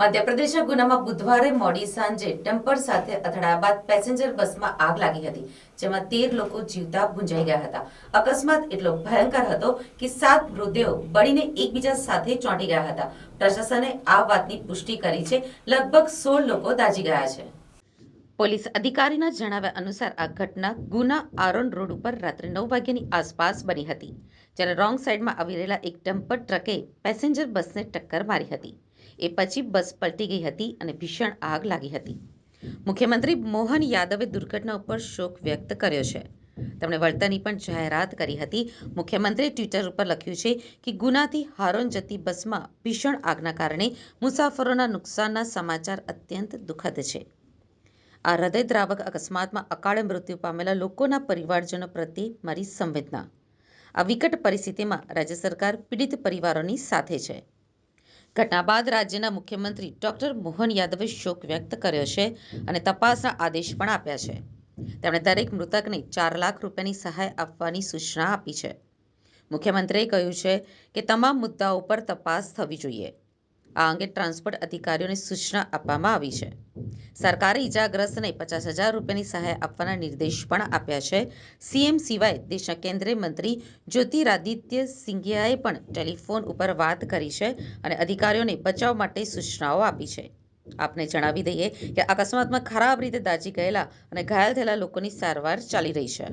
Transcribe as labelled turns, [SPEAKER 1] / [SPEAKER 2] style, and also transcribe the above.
[SPEAKER 1] મધ્યપ્રદેશના ગુનામાં બુધવારે મોડી સાંજે ડમ્પર સાથે અથડાયા બાદ પેસેન્જર બસમાં આગ લાગી હતી, જેમાં તેર લોકો જીવતા ભૂંજાઈ ગયા હતા. અકસ્માત એટલો ભયંકર હતો કે સાત મૃતદેહો બળીને એકબીજા સાથે ચોંટી ગયા હતા. પ્રશાસને આ વાતની પુષ્ટિ કરી છે, લગભગ સોળ લોકો દાઝી ગયા છે. પોલીસ અધિકારીના જણાવ્યા અનુસાર આ ઘટના ગુના આરોન રોડ ઉપર રાત્રે નવ વાગ્યાની આસપાસ બની હતી, જ્યારે રોંગ સાઈડમાં આવી રહેલા એક ડમ્પર ટ્રકે પેસેન્જર બસને ટક્કર મારી હતી. એ પછી બસ પલટી ગઈ હતી અને ભીષણ આગ લાગી હતી. મુખ્યમંત્રી મોહન યાદવે દુર્ઘટના ઉપર શોક વ્યક્ત કર્યો છે. તેમણે વળતરની પણ જાહેરાત કરી હતી. મુખ્યમંત્રીએ ટ્વિટર ઉપર લખ્યું છે કે ગુનાથી હારોન જતી બસમાં ભીષણ આગના કારણે મુસાફરોના નુકસાનના સમાચાર અત્યંત દુઃખદ છે. આ હૃદયદ્રાવક અકસ્માતમાં અકાળે મૃત્યુ પામેલા લોકોના પરિવારજનો પ્રત્યે મારી સંવેદના. આ વિકટ પરિસ્થિતિમાં રાજ્ય સરકાર પીડિત પરિવારોની સાથે છે. ઘટના બાદ રાજ્યના મુખ્યમંત્રી ડોક્ટર મોહન યાદવે શોક વ્યક્ત કર્યો છે અને તપાસના આદેશ પણ આપ્યા છે. તેમણે દરેક મૃતકને ચાર લાખ રૂપિયાની સહાય આપવાની સૂચના આપી છે. મુખ્યમંત્રીએ કહ્યું છે કે તમામ મુદ્દાઓ પર તપાસ થવી જોઈએ. આ અંગે ટ્રાન્સપોર્ટ અધિકારીઓને સૂચના આપવામાં આવી છે. સરકારે ઈજાગ્રસ્તને પચાસ હજાર રૂપિયાની સહાય આપવાના નિર્દેશ પણ આપ્યા છે. સીએમ સિવાય દેશના કેન્દ્રીય મંત્રી જ્યોતિરાદિત્ય સિંધિયાએ પણ ટેલિફોન ઉપર વાત કરી છે અને અધિકારીઓને બચાવ માટે સૂચનાઓ આપી છે. આપને જણાવી દઈએ કે અકસ્માતમાં ખરાબ રીતે દાજી ગયેલા અને ઘાયલ થયેલા લોકોની સારવાર ચાલી રહી છે.